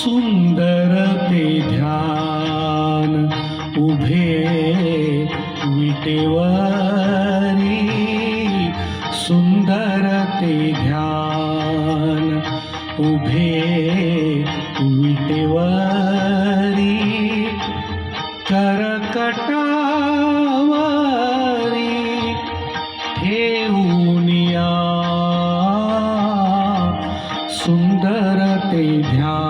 सुंदर ते ध्यान उभे विटेवरी सुंदर ते ध्यान उभे विटेवरी करकटावरी ठेवूनिया सुंदर ते ध्यान.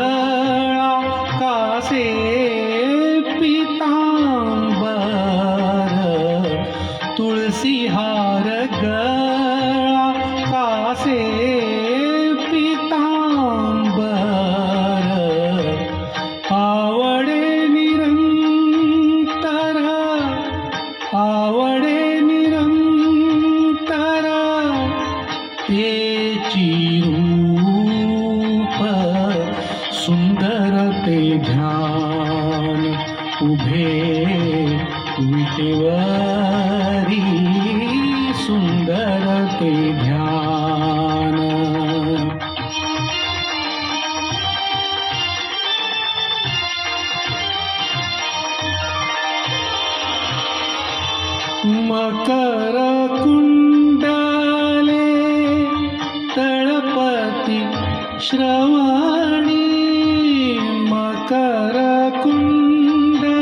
आवडे निरन्तरा ते चिरूप सुन्दर ते ध्यान उभे उव मकर कुंडले तळपती श्रवणी मकर कुंडले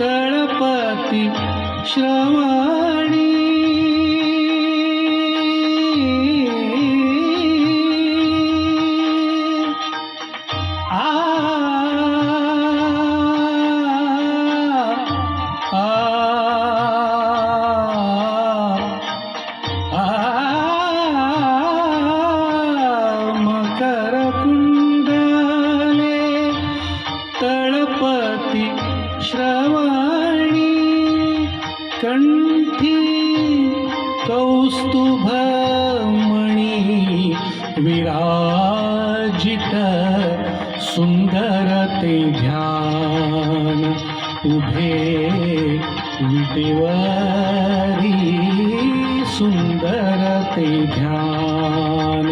तळपती श्रवणी विराजित सुंदर ते ध्यान उभे विटेवरी सुंदर ते ध्यान.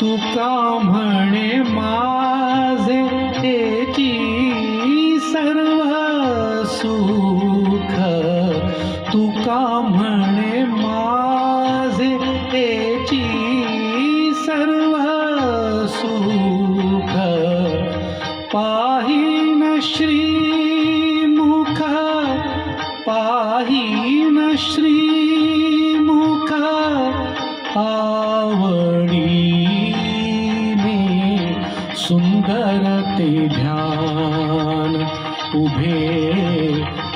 तुका म्हणे माझे तेची सुख. तुका म्हणे माझे तेची सर्व सुख? पाहिन श्रीमुख पाहिन श्रीमुख आवडीने सुंदर ते ध्यान. उभे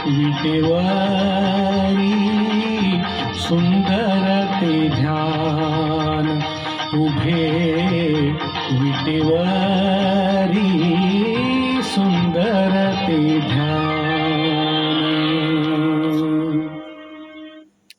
विटेवारी सुंदर ते ध्यान उभे विटेवारी सुंदर ते ध्यान.